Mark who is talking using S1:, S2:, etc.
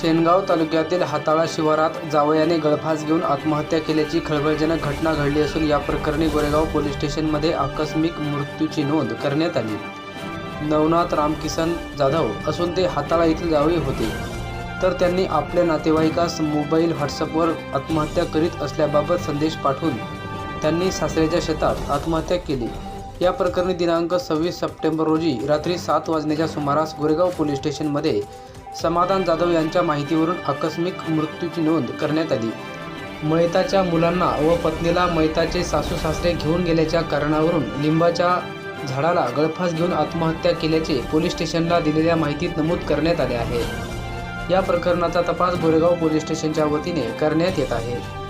S1: शेनगाव तालुक्यातील हाताळा शिवारात जावयाने गळफास घेऊन आत्महत्या केल्याची खळबळजनक घटना घडली असून या प्रकरणी गोरेगाव पोलीस स्टेशनमध्ये आकस्मिक मृत्यूची नोंद करण्यात आली. नवनाथ रामकिसन जाधव असून ते हाताळा येथील जावई होते. तर त्यांनी आपल्या नातेवाईकास मोबाईल व्हॉट्सअपवर आत्महत्या करीत असल्याबाबत संदेश पाठवून त्यांनी सासऱ्याच्या शेतात आत्महत्या केली. या प्रकरणी दिनांक सव्वीस सप्टेंबर रोजी रात्री सात वाजण्याच्या सुमारास गोरेगाव पोलीस स्टेशनमध्ये समाधान जाधव यांच्या माहितीवरून आकस्मिक मृत्यूची नोंद करण्यात आली. मयताच्या मुलांना व पत्नीला मयताचे सासू सासरे घेऊन गेल्याच्या कारणावरून लिंबाच्या झाडाला गळफास घेऊन आत्महत्या केल्याचे पोलीस स्टेशनला दिलेल्या माहितीत नमूद करण्यात आले आहे. या प्रकरणाचा तपास गोरेगाव पोलीस स्टेशनच्या वतीने करण्यात येत आहे.